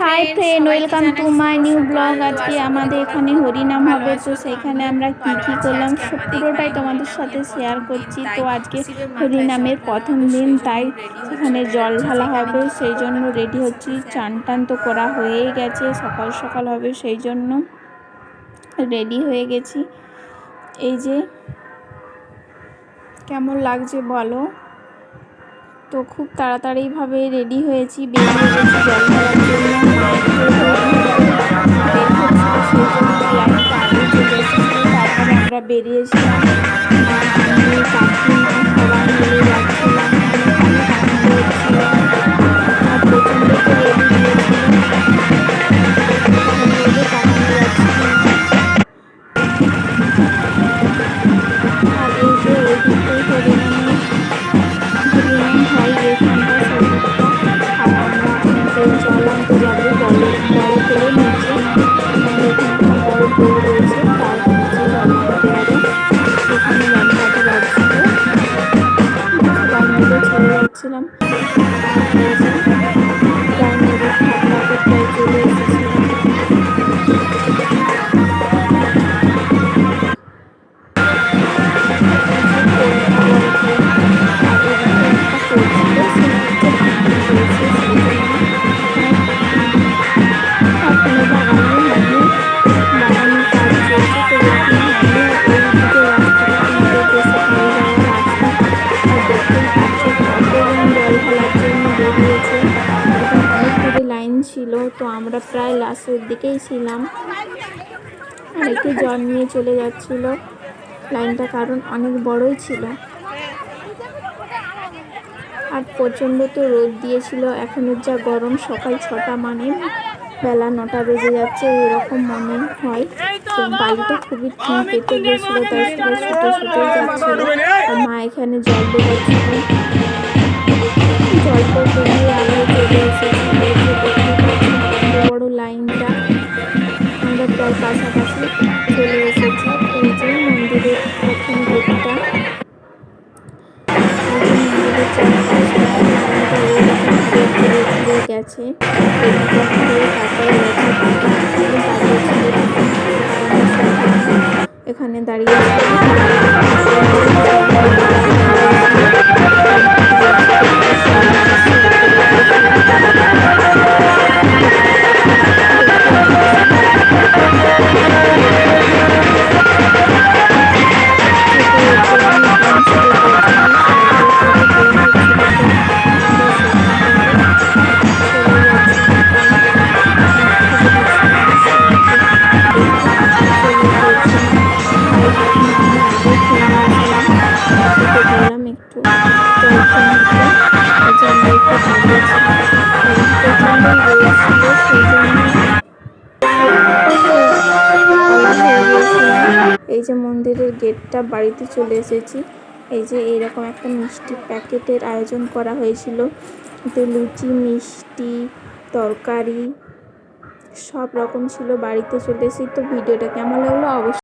Hi friend welcome to my new blog আজকে আমাদের এখানে হরিনাম হবে তো সেখানে আমরা কি কি করলাম পুরোটাই তোমাদের সাথে শেয়ার করছি। তো আজকে হরিনামের প্রথম দিন তাই সেখানে জল ঢালা হবে সেই জন্য রেডি হচ্ছি। চান টান তো করা হয়েই গেছে সকাল সকাল হবে সেই জন্য রেডি হয়ে গেছি। এই যে কেমন লাগছে বলো? তো খুব তাড়াতাড়িভাবে রেডি হয়েছি বেরিয়ে গেছি জল খেলার জন্য তারপরে আমরা বেরিয়েছিলাম চলে ছিল তো আমরা প্রায় লাস্টের দিকেই ছিলাম। আর একটু জল নিয়ে চলে যাচ্ছিল। লাইনটা কারণ অনেক বড়ই ছিল। আর প্রচণ্ড তো রোদ দিয়েছিল। এখনের যা গরম সকাল ছটা মানে বেলা নটা বেজে যাচ্ছে এরকম মনে হয়। তো বাড়িটা খুবই পেতে গিয়েছিল তাই সবাই ছুটে ছুটে যাচ্ছিল। আর মা এখানে জল দেওয়াচ্ছিল জল তো আমরা চলে এসেছি। গেছে এখানে দাঁড়িয়ে বললাম একটু। এই যে মন্দিরের গেটটা বাড়িতে চলে এসেছি। এই যে এইরকম একটা মিষ্টি প্যাকেটের আয়োজন করা হয়েছিল। তো লুচি, মিষ্টি, তরকারি, সব রকম ছিল বাড়িতে চলে এসেছি। তো ভিডিওটা কেমন লাগল অবশ্যই